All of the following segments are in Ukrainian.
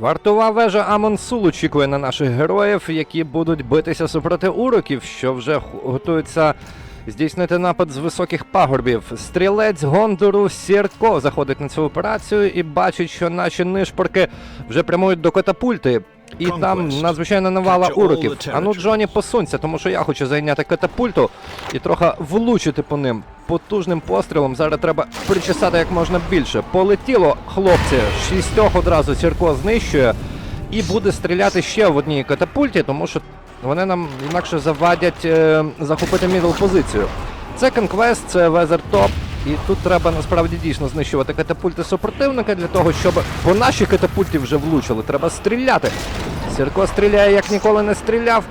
Вартова вежа Амонсул очікує на наших героїв, які будуть битися супроти уроків, що вже готуються здійснити напад з високих пагорбів. Стрілець Гондору Сірко заходить на цю операцію і бачить, що наші нишпорки вже прямують до катапульти. І там надзвичайно навала уроків. Ану, Джоні, посунься, тому що я хочу зайняти катапульту і трохи влучити по ним. Потужним пострілом зараз треба причесати як можна більше. Полетіло, хлопці, шістьох одразу Сірко знищує і буде стріляти ще в одній катапульті, тому що вони нам інакше завадять е, захопити мідл позицію. Це конквест, це везер топ. І тут треба насправді дійсно знищувати катапульти супротивника для того, щоб по нашій катапульті вже влучили. Треба стріляти. Сірко стріляє як ніколи не стріляв.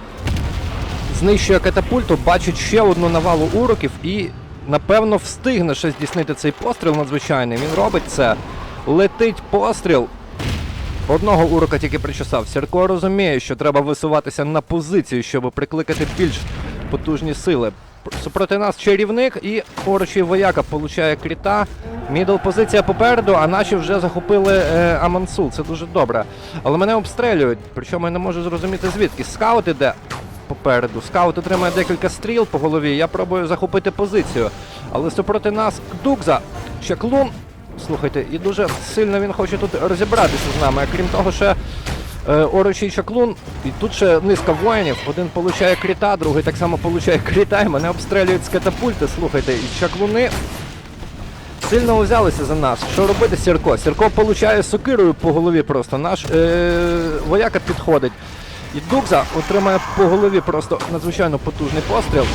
Знищує катапульту, бачить ще одну навалу уроків і, напевно, встигне ще здійснити цей постріл надзвичайний. Він робить це. Летить постріл. Одного урока тільки причесав. Сірко розуміє, що треба висуватися на позицію, щоб прикликати більш потужні сили. Супроти нас чарівник і поруч вояка получає кріта. Мідл позиція попереду, а наші вже захопили е, Амансул. Це дуже добре. Але мене обстрелюють, причому я не можу зрозуміти звідки. Скаут іде попереду. Скаут отримає декілька стріл по голові. Я пробую захопити позицію. Але супроти нас Кдукза, Чаклун. Слухайте, і дуже сильно він хоче тут розібратися з нами. А крім того, ще Орочий чаклун, і тут ще низка воїнів. Один получає кріта, другий так само получає кріта, і мене обстрілюють з катапульти. Слухайте, і чаклуни сильно взялися за нас. Що робити Сірко? Сірко получає сокирою по голові просто. Наш е, вояка підходить. І Дукза отримає по голові просто надзвичайно потужний постріл.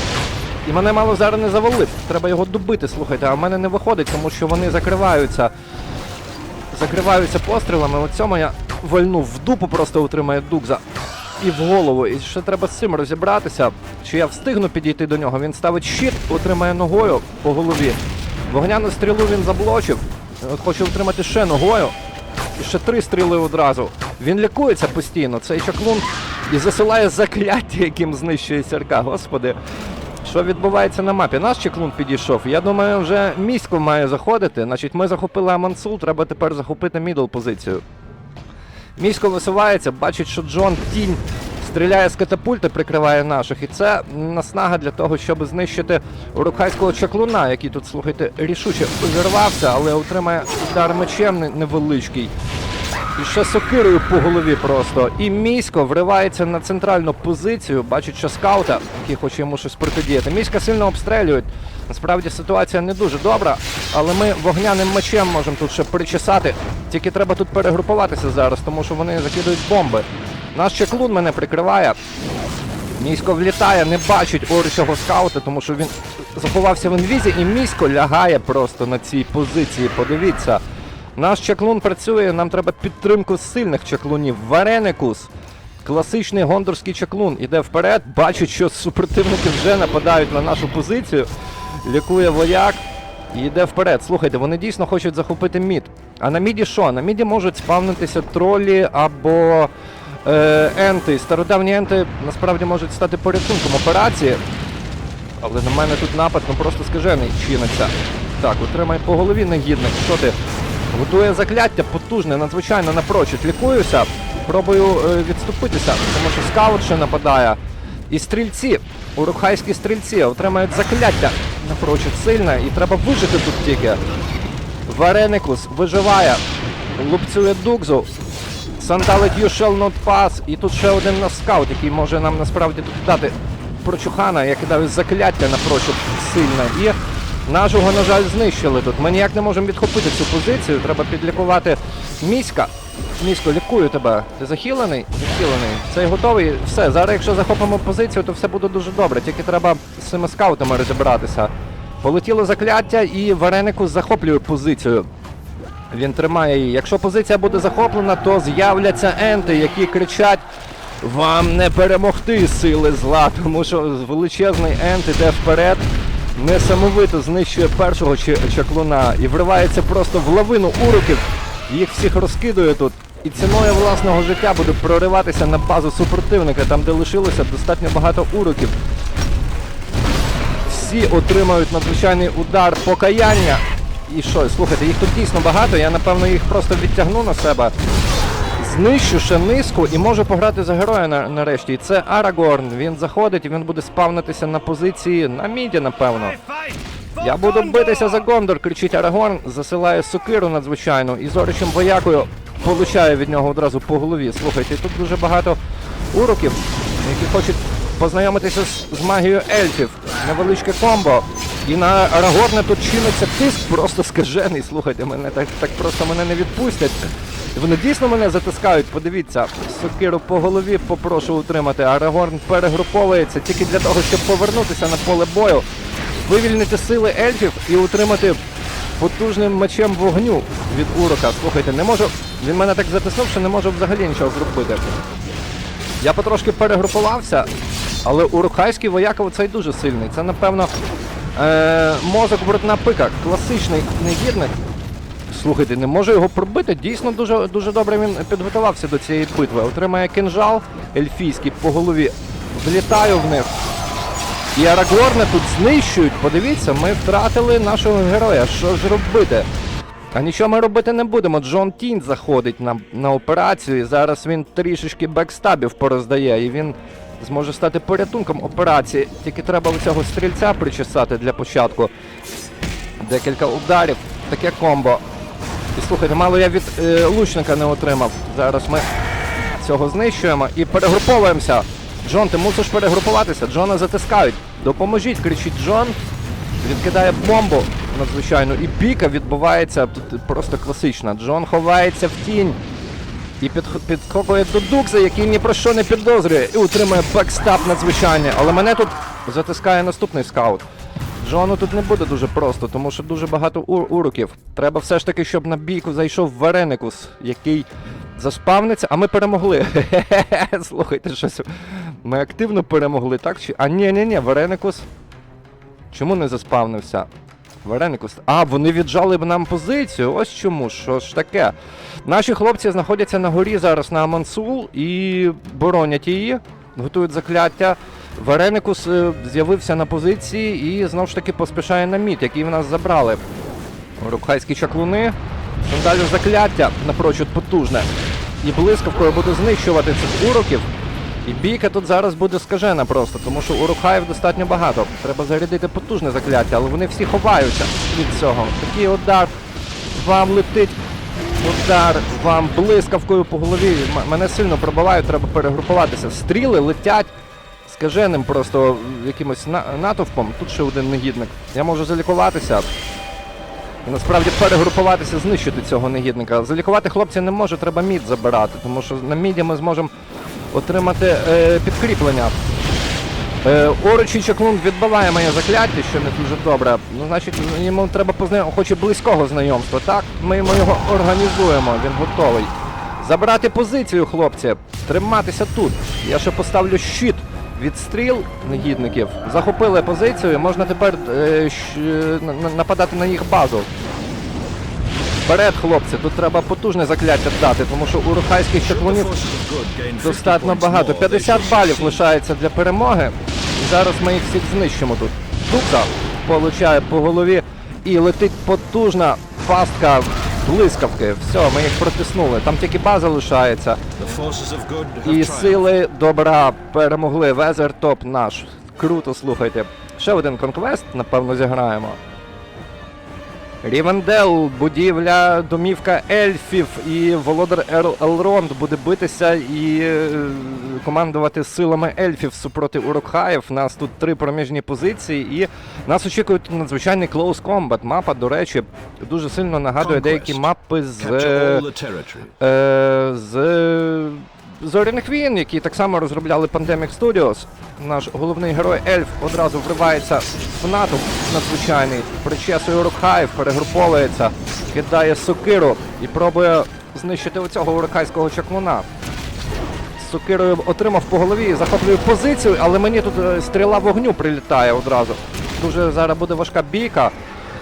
І мене мало зараз не завалив. Треба його добити, слухайте, а в мене не виходить, тому що вони закриваються. Закриваються пострілами. От цьому вальнув в дупу, просто отримає Дукза. І в голову. І ще треба з цим розібратися. Чи я встигну підійти до нього. Він ставить щит, отримає ногою по голові. Вогняну стрілу він заблочив. От хоче отримати ще ногою. І ще три стріли одразу. Він лікується постійно. Цей чаклун і засилає закляття, яким знищує сірка. Господи. Що відбувається на мапі? Наш чеклун підійшов. Я думаю, вже місько має заходити. Значить, ми захопили Амансул, треба тепер захопити мідл позицію. Місько висувається, бачить, що Джон тінь стріляє з катапульти, прикриває наших. І це наснага для того, щоб знищити урукхайського чаклуна, який тут, слухайте, рішуче увірвався, але отримає удар мечем невеличкий. І ще сокирою по голові просто. І місько вривається на центральну позицію, бачить, що скаута, який хоче йому щось протидіяти. Міська сильно обстрелюють. Насправді ситуація не дуже добра, але ми вогняним мечем можемо тут ще причесати. Тільки треба тут перегрупуватися зараз, тому що вони закидують бомби. Наш чеклун мене прикриває. Місько влітає, не бачить орчого скаута, тому що він заховався в інвізі, і місько лягає просто на цій позиції. Подивіться. Наш чаклун працює, нам треба підтримку сильних чаклунів. Вареникус, класичний гондорський чаклун, іде вперед, бачить, що супротивники вже нападають на нашу позицію. Лікує вояк і йде вперед. Слухайте, вони дійсно хочуть захопити мід. А на міді що? На міді можуть спавнитися тролі або е, енти. Стародавні енти насправді можуть стати порятунком операції. Але на мене тут напад, ну просто скажений чиниться. Так, отримай по голові негідник. Що ти? Готує закляття потужне, надзвичайно напрочуд. Лікуюся, пробую е, відступитися, тому що скаут ще нападає. І стрільці, урухайські стрільці, отримають закляття напрочуд сильне, і треба вижити тут тільки. Вареникус виживає, лупцює Дукзу, Сандалить You shall not pass. І тут ще один нас скаут, який може нам насправді тут дати прочухана, я кидаю закляття напрочуд сильне. І нашого, на жаль, знищили тут. Ми ніяк не можемо відхопити цю позицію. Треба підлікувати міська. Місько, лікую тебе. Ти захилений? Захилений. Цей готовий. Все, зараз, якщо захопимо позицію, то все буде дуже добре. Тільки треба з цими скаутами розібратися. Полетіло закляття і Варенику захоплює позицію. Він тримає її. Якщо позиція буде захоплена, то з'являться енти, які кричать Вам не перемогти сили зла, тому що величезний ент іде вперед, несамовито знищує першого чаклуна і вривається просто в лавину уроків. Їх всіх розкидує тут. І ціною власного життя буде прориватися на базу супротивника, там де лишилося достатньо багато уроків. Всі отримають надзвичайний удар покаяння. І що, слухайте, їх тут дійсно багато, я напевно їх просто відтягну на себе. знищу низку і можу пограти за героя на, нарешті. І це Арагорн. Він заходить і він буде спавнитися на позиції на міді, напевно. Я буду битися за Гондор, кричить Арагорн, засилає сокиру надзвичайну і зоричим воякою получає від нього одразу по голові. Слухайте, тут дуже багато уроків, які хочуть познайомитися з, з магією ельфів. Невеличке комбо. І на Арагорна тут чиниться тиск просто скажений. Слухайте, мене так, так просто мене не відпустять. Вони дійсно мене затискають, подивіться. Сокиру по голові попрошу утримати. Арагорн перегруповується тільки для того, щоб повернутися на поле бою, вивільнити сили ельфів і утримати потужним мечем вогню від урока. Слухайте, не можу. Він мене так затиснув, що не можу взагалі нічого зробити. Я потрошки перегрупувався, але урухайський вояка оцей дуже сильний. Це, напевно, е- мозок брудна пика, класичний негідник. Слухайте, не можу його пробити. Дійсно дуже, дуже добре він підготувався до цієї битви. Отримає кинжал ельфійський по голові. Влітаю в них. І Арагорна тут знищують. Подивіться, ми втратили нашого героя. Що ж робити? А нічого ми робити не будемо. Джон Тінь заходить на, на операцію, і зараз він трішечки бекстабів пороздає, і він зможе стати порятунком операції. Тільки треба цього стрільця причесати для початку. Декілька ударів, таке комбо. І слухайте, мало я від е, лучника не отримав. Зараз ми цього знищуємо і перегруповуємося. Джон, ти мусиш перегрупуватися. Джона затискають. Допоможіть, кричить Джон. Відкидає бомбу надзвичайно. І бійка відбувається тут просто класична. Джон ховається в тінь. І під, підскокує до Дукса, який ні про що не підозрює, і утримує бекстап надзвичайний. Але мене тут затискає наступний скаут. Джону тут не буде дуже просто, тому що дуже багато ур- уроків. Треба все ж таки, щоб на бійку зайшов Вареникус, який заспавниться, а ми перемогли. Слухайте, щось. Ми активно перемогли, так? А ні, ні, ні, Вареникус. Чому не заспавнився? Вареникус. А, вони віджали б нам позицію. Ось чому. Що ж таке? Наші хлопці знаходяться на горі зараз на Амансул і боронять її, готують закляття. Вареникус з'явився на позиції і знову ж таки поспішає на мід, який в нас забрали. Рукхайські чаклуни. Сандалю закляття напрочуд потужне. І блискавкою буде знищувати цих уроків. І бійка тут зараз буде скажена просто, тому що урухаїв достатньо багато. Треба зарядити потужне закляття, але вони всі ховаються від цього. Такий удар вам летить. Удар вам блискавкою по голові. Мене сильно пробивають, треба перегрупуватися. Стріли летять скаженим просто якимось на- натовпом. Тут ще один негідник. Я можу залікуватися. І насправді перегрупуватися, знищити цього негідника. Залікувати хлопця не може, треба мід забирати, тому що на міді ми зможемо отримати е, підкріплення. Е, Орочий чаклун відбиває моє закляття, що не дуже добре. Ну, значить, йому треба познайомити, хоче близького знайомства. Так, ми йому його організуємо, він готовий. Забрати позицію, хлопці, триматися тут. Я ще поставлю щит від стріл негідників. Захопили позицію, можна тепер е, щ- на- нападати на їх базу. Вперед, хлопці, тут треба потужне закляття дати, тому що у рухайських чаклунів достатньо багато. 50 балів лишається для перемоги. І зараз ми їх всіх знищимо тут. Дукса получає по голові і летить потужна пастка блискавки. Все, ми їх протиснули. Там тільки база лишається. І сили добра перемогли. Везер топ наш. Круто, слухайте. Ще один конквест, напевно, зіграємо. Рівендел, будівля, домівка ельфів, і володар Ерл Елронд буде битися і е, командувати силами ельфів супроти урокхаїв. У Нас тут три проміжні позиції, і нас очікує надзвичайний close combat. Мапа, до речі, дуже сильно нагадує деякі мапи з. Е. Е, з Зоряних війн, які так само розробляли Pandemic Studios. Наш головний герой Ельф одразу вривається в натовп надзвичайний, причесує Урукхаїв, перегруповується, кидає сокиру і пробує знищити оцього урукхайського чаклуна. Сокирою отримав по голові, захоплює позицію, але мені тут е, стріла вогню прилітає одразу. Дуже зараз буде важка бійка.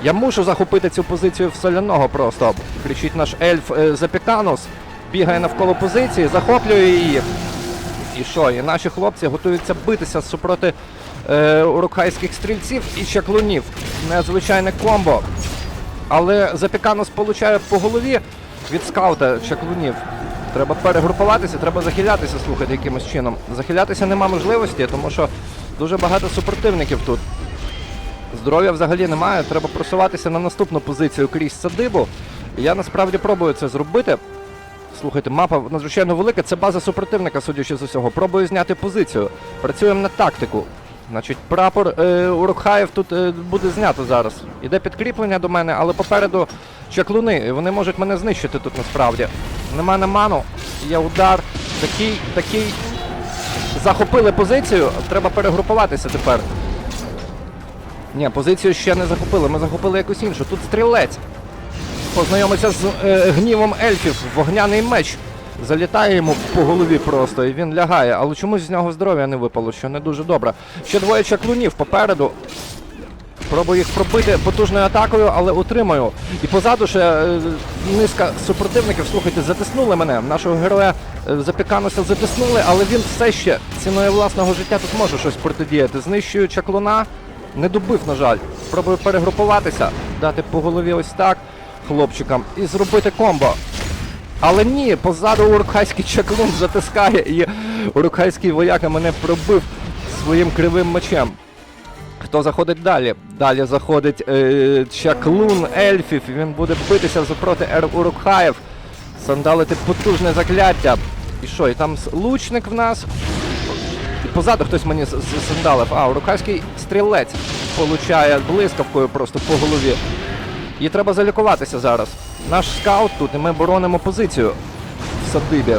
Я мушу захопити цю позицію в соляного просто. Кричить наш ельф е, Запіканус, бігає навколо позиції, захоплює її. І що? І наші хлопці готуються битися супроти е, урукхайських стрільців і чаклунів. Незвичайне комбо. Але Запіканус получає по голові від скаута чаклунів. Треба перегрупуватися, треба захилятися, слухайте, якимось чином. Захилятися нема можливості, тому що дуже багато супротивників тут. Здоров'я взагалі немає, треба просуватися на наступну позицію крізь садибу. Я насправді пробую це зробити. Слухайте, мапа надзвичайно велика, це база супротивника, судячи з усього. Пробую зняти позицію. Працюємо на тактику. Значить, прапор е, Урукхаєв тут е, буде знято зараз. Іде підкріплення до мене, але попереду чаклуни. Вони можуть мене знищити тут насправді. Нема на ману, є удар. Такий, такий. Захопили позицію, треба перегрупуватися тепер. Ні, позицію ще не захопили, ми захопили якусь іншу. Тут стрілець. Познайомиться з е, гнівом ельфів, вогняний меч. Залітає йому по голові просто, і він лягає, але чомусь з нього здоров'я не випало, що не дуже добре. Ще двоє чаклунів попереду. Пробую їх пробити потужною атакою, але утримаю. І позаду ще е, низка супротивників, слухайте, затиснули мене. Нашого героя е, запікануся затиснули, але він все ще ціною власного життя тут може щось протидіяти. Знищую чаклуна, не добив, на жаль. Пробую перегрупуватися, дати по голові ось так хлопчикам і зробити комбо. Але ні, позаду урукхайський чаклун затискає, і урукхайський вояка мене пробив своїм кривим мечем. Хто заходить далі? Далі заходить е, чаклун ельфів, він буде битися супроти ер Урукхаєв. Сандалити потужне закляття. І що, і там лучник в нас. Позаду хтось мені сандалив. А, урукхайський стрілець получає блискавкою просто по голові. Їй треба залікуватися зараз. Наш скаут тут, і ми боронимо позицію в садибі.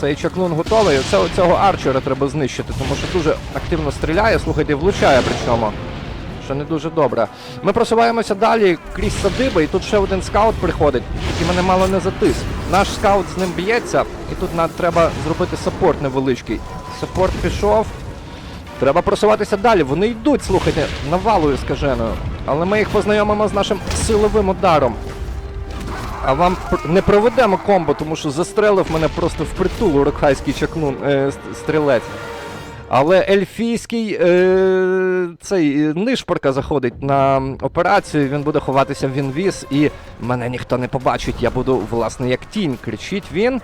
Цей чаклун готовий. Оце, цього арчера треба знищити, тому що дуже активно стріляє, слухайте, влучає причому. Що не дуже добре. Ми просуваємося далі крізь садиби, і тут ще один скаут приходить, який мене мало не затис. Наш скаут з ним б'ється, і тут нам треба зробити саппорт невеличкий. Саппорт пішов. Треба просуватися далі. Вони йдуть, слухайте, навалою скаженою. Але ми їх познайомимо з нашим силовим ударом. А вам не проведемо комбо, тому що застрелив мене просто впритул урокхайський чакнун е, стрілець. Але ельфійський е, цей е, нишпорка заходить на операцію, він буде ховатися в інвіз, і мене ніхто не побачить. Я буду, власне, як тінь. Кричить він.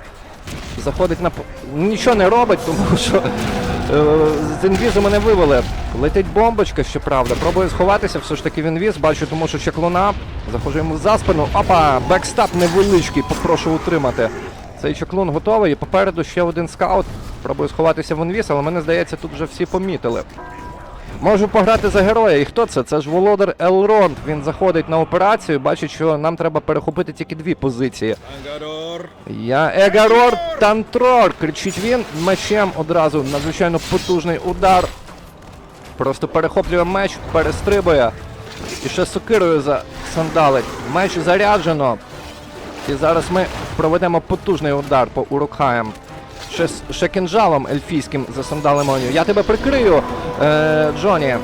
Заходить на нічого не робить, тому що е, з інвізу мене вивели. Летить бомбочка, щоправда. Пробую сховатися, все ж таки в інвіз, бачу, тому що чаклуна. Заходжу йому за спину. Опа! Бекстап невеличкий, попрошу утримати. Цей чаклун готовий, і попереду ще один скаут. Пробую сховатися в інвіз, але мене здається, тут вже всі помітили. Можу пограти за героя. І хто це? Це ж володар Елронд. Він заходить на операцію, бачить, що нам треба перехопити тільки дві позиції. Я Егарор Тантрор! кричить він мечем одразу. Надзвичайно потужний удар. Просто перехоплює меч, перестрибує. І ще сокирою засандалить. Меч заряджено. І зараз ми проведемо потужний удар по урукхаям. Ще, ще кинжалом ельфійським засандалимо. Я тебе прикрию, е, Джоні.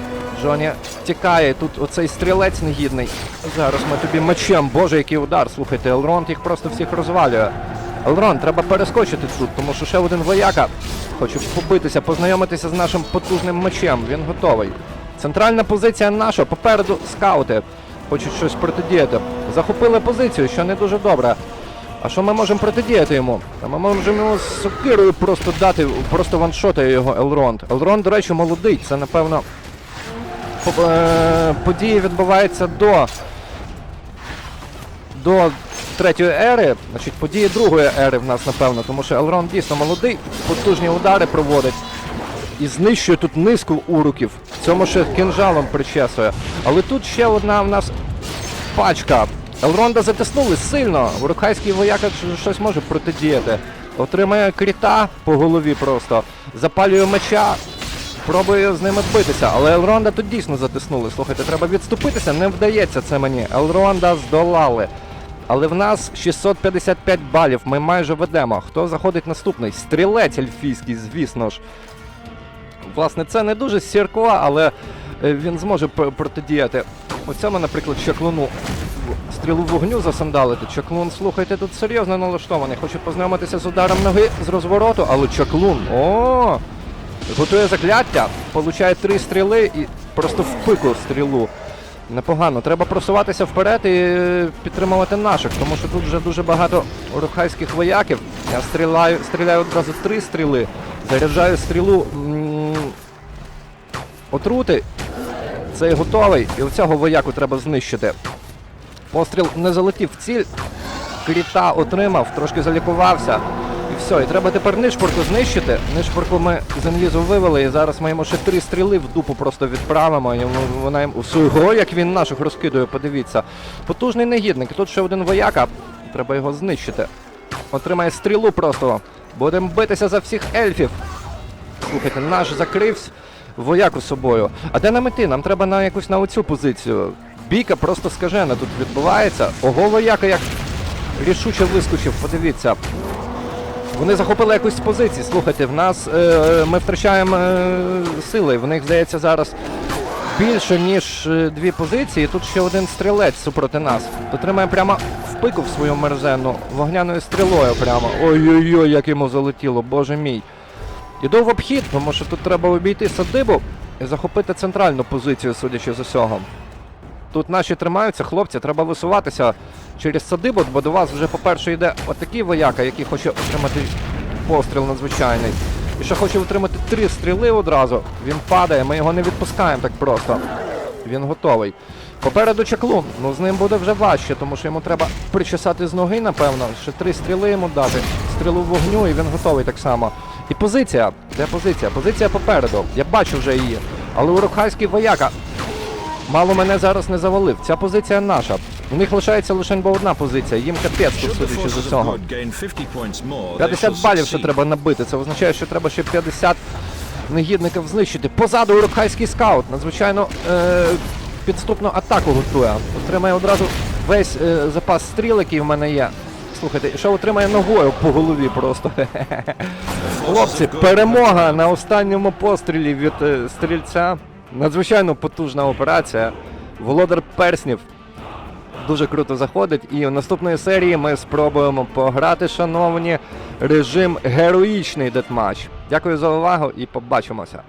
Джоні тікає. Тут оцей стрілець негідний. Зараз ми тобі мечем. Боже, який удар. Слухайте, Елронд їх просто всіх розвалює. Елронд, треба перескочити тут, тому що ще один вояка хоче побитися, познайомитися з нашим потужним мечем. Він готовий. Центральна позиція наша, попереду скаути. Хочуть щось протидіяти. Захопили позицію, що не дуже добре. А що ми можемо протидіяти йому? А ми можемо йому з сокирою просто дати, просто ваншотає його Елронд. Елронд, до речі, молодий. Це, напевно, е, події відбуваються до, до третьої ери, значить події другої ери в нас, напевно, тому що Елронд дійсно молодий, потужні удари проводить. І знищує тут низку уруків. Цьому ще кинжалом причесує. Але тут ще одна в нас пачка. Елронда затиснули сильно. Урухайський вояка щось може протидіяти. Отримає кріта по голові просто. Запалює меча. Пробує з ними битися. Але Елронда тут дійсно затиснули. Слухайте, треба відступитися. Не вдається це мені. Елронда здолали. Але в нас 655 балів. Ми майже ведемо. Хто заходить наступний? Стрілець ельфійський, звісно ж. Власне, це не дуже сіркова, але е, він зможе протидіяти. Оцьому, наприклад, чаклуну стрілу вогню засандалити. Чаклун, слухайте, тут серйозно налаштований. Хоче познайомитися з ударом ноги з розвороту, але чаклун. О! Готує закляття, получає три стріли і просто в пику стрілу. Непогано. Треба просуватися вперед і підтримувати наших, тому що тут вже дуже багато урухайських вояків. Я стріляю, стріляю одразу три стріли, заряджаю стрілу м, отрути. Цей готовий, і оцього вояку треба знищити. Постріл не залетів в ціль. Кріта отримав, трошки залікувався. І все, і треба тепер нишпорку знищити. Нишпорку ми з інвізу вивели, і зараз ми йому ще три стріли в дупу просто відправимо. І вона їм усього, як він наших розкидує, подивіться. Потужний негідник. Тут ще один вояка. Треба його знищити. Отримає стрілу просто. Будемо битися за всіх ельфів. Слухайте, наш закрився вояку собою. А де нам іти? Нам треба на якусь на оцю позицію. Бійка просто скажена тут відбувається. Ого, вояка як рішуче вискочив, подивіться. Вони захопили якусь з. Слухайте, в нас е, ми втрачаємо е, сили. В них, здається, зараз більше, ніж е, дві позиції. Тут ще один стрілець супроти нас. Дотримає прямо в пику в свою мерзену вогняною стрілою прямо. Ой-ой-ой, як йому залетіло, боже мій. Іду в обхід, тому що тут треба обійти садибу і захопити центральну позицію, судячи з усього. Тут наші тримаються, хлопці, треба висуватися через садибу, бо до вас вже, по-перше, йде отакий вояка, який хоче отримати постріл надзвичайний. І ще хоче отримати три стріли одразу. Він падає, ми його не відпускаємо так просто. Він готовий. Попереду чаклун, ну з ним буде вже важче, тому що йому треба причесати з ноги, напевно. Ще три стріли йому дати. Стрілу вогню, і він готовий так само. І позиція. Де позиція? Позиція попереду. Я бачу вже її. Але урухайський вояка мало мене зараз не завалив. Ця позиція наша. У них лишається лише бо одна позиція. Їм капець тут, судячи з усього. 50 points more, they 50 shall балів ще треба набити. Це означає, що треба ще 50 негідників знищити. Позаду урухайський скаут. Надзвичайно е- підступну атаку готує. Отримає одразу весь е- запас стріл, який в мене є. Слухайте, ще отримає ногою по голові просто. Хлопці, перемога на останньому пострілі від е, стрільця. Надзвичайно потужна операція. Володар перснів дуже круто заходить. І в наступної серії ми спробуємо пограти, шановні, режим героїчний детматч. Дякую за увагу і побачимося.